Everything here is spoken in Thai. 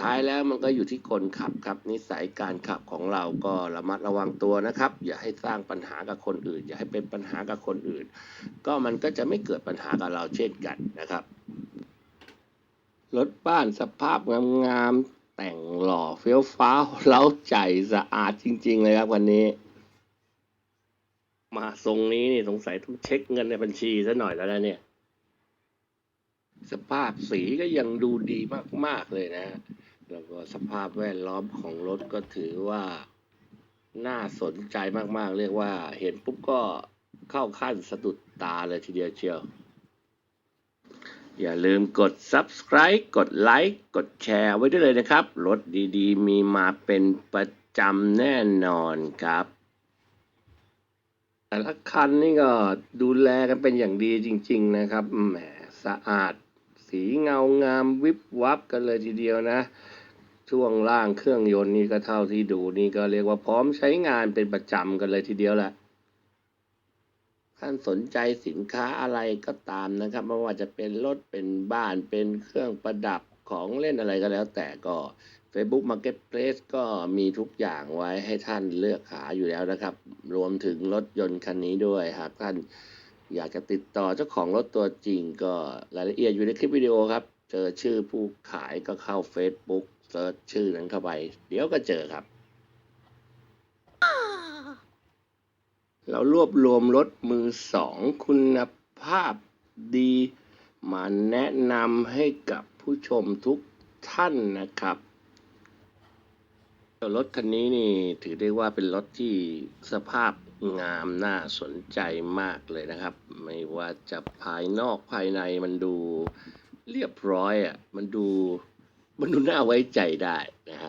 ท้ายแล้วมันก็อยู่ที่คนขับครับ นิสัยการขับของเราก็ระมัดระวังตัวนะครับ อย่าให้สร้างปัญหากับคนอื่น อย่าให้เป็นปัญหากับคนอื่น ก็มันก็จะไม่เกิดปัญหากับเราเช่นกันนะครับรถบ้านสภาพงามๆแต่งหล่อเฟี้ยวฟ้าวเล้าใจสะอาดจริง ๆ เลยครับวันนี้ มาทรงนี้นี่สงสัยต้องเช็คเงินในบัญชีซะหน่อยแล้วนะเนี่ยสภาพสีก็ยังดูดีมาก ๆ เลยนะฮะ แล้วก็สภาพแวดล้อมของรถก็ถือว่าน่าสนใจมากๆ เรียกว่าเห็นปุ๊บก็เข้าขั้นสะดุดตาเลยทีเดียวเชียว อย่าลืมกด subscribe กดไลค์กดแชร์ไว้ด้วยเลยนะครับ รถดีๆ มีมาเป็นประจำแน่นอนครับ แต่ละคันนี่ก็ดูแลกันเป็นอย่างดีจริง ๆ นะครับแหมสะอาด สีเงางามวิบวับกันเลยทีเดียวนะ ช่วงล่างเครื่องยนต์นี่ก็เท่าที่ดูนี่ก็เรียกว่าพร้อมใช้งานเป็นประจำกันเลยทีเดียวแหละท่านสนใจสินค้าอะไรก็ตามนะครับไม่ว่าจะเป็นรถเป็นบ้านเป็นเครื่องประดับของเล่นอะไรก็แล้ว แต่ก็ Facebook Marketplace ก็มีทุกอย่างไว้ให้ท่านเลือกหาอยู่แล้วนะครับ รวมถึงรถยนต์คันนี้ด้วย หากท่านอยากจะติดต่อเจ้าของรถตัวจริงก็รายละเอียดอยู่ในคลิปวิดีโอครับ เจอชื่อผู้ขายก็เข้า Facebook เซิร์ชชื่อนั้นเข้าไป เดี๋ยวก็เจอครับ เรารวบรวมรถมือสองคุณภาพดี มาแนะนำให้กับผู้ชมทุกท่านนะครับรถคันนี้นี่ถือได้ว่าเป็นรถที่สภาพงามน่าสนใจมากเลยนะครับ ไม่ว่าจะภายนอกภายในมันดูเรียบร้อยอะมันดู มนุษย์น่าไว้ใจได้นะ